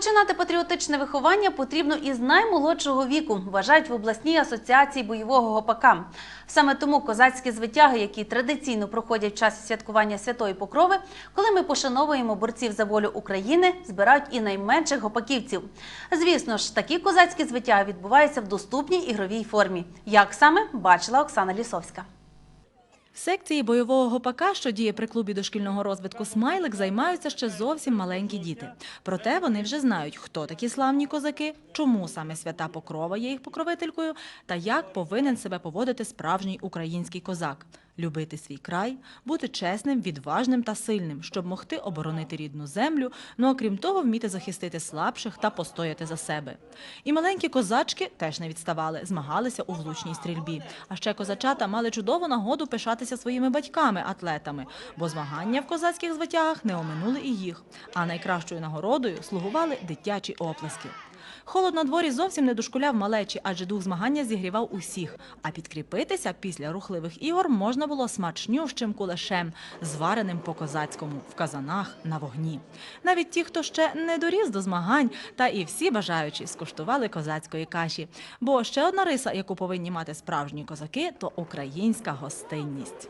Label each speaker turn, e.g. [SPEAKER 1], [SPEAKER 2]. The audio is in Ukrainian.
[SPEAKER 1] Починати патріотичне виховання потрібно із наймолодшого віку, вважають в обласній асоціації бойового гопака. Саме тому козацькі звитяги, які традиційно проходять в часі святкування Святої Покрови, коли ми пошановуємо борців за волю України, збирають і найменших гопаківців. Звісно ж, такі козацькі звитяги відбуваються в доступній ігровій формі. Як саме бачила Оксана Лісовська.
[SPEAKER 2] Секції бойового гопака, що діє при клубі дошкільного розвитку «Смайлик», займаються ще зовсім маленькі діти. Проте вони вже знають, хто такі славні козаки, чому саме свята Покрова є їх покровителькою та як повинен себе поводити справжній український козак – любити свій край, бути чесним, відважним та сильним, щоб могти оборонити рідну землю, ну а крім того, вміти захистити слабших та постояти за себе. І маленькі козачки теж не відставали, змагалися у влучній стрільбі. А ще козачата мали чудову нагоду пишатися своїми батьками-атлетами, бо змагання в козацьких звитягах не оминули і їх. А найкращою нагородою слугували дитячі оплески. Холод на дворі зовсім не дошкуляв малечі, адже дух змагання зігрівав усіх. А підкріпитися після рухливих ігор можна було смачнющим кулешем, звареним по козацькому в казанах на вогні. Навіть ті, хто ще не доріс до змагань, та і всі бажаючі скуштували козацької каші. Бо ще одна риса, яку повинні мати справжні козаки, то українська гостинність.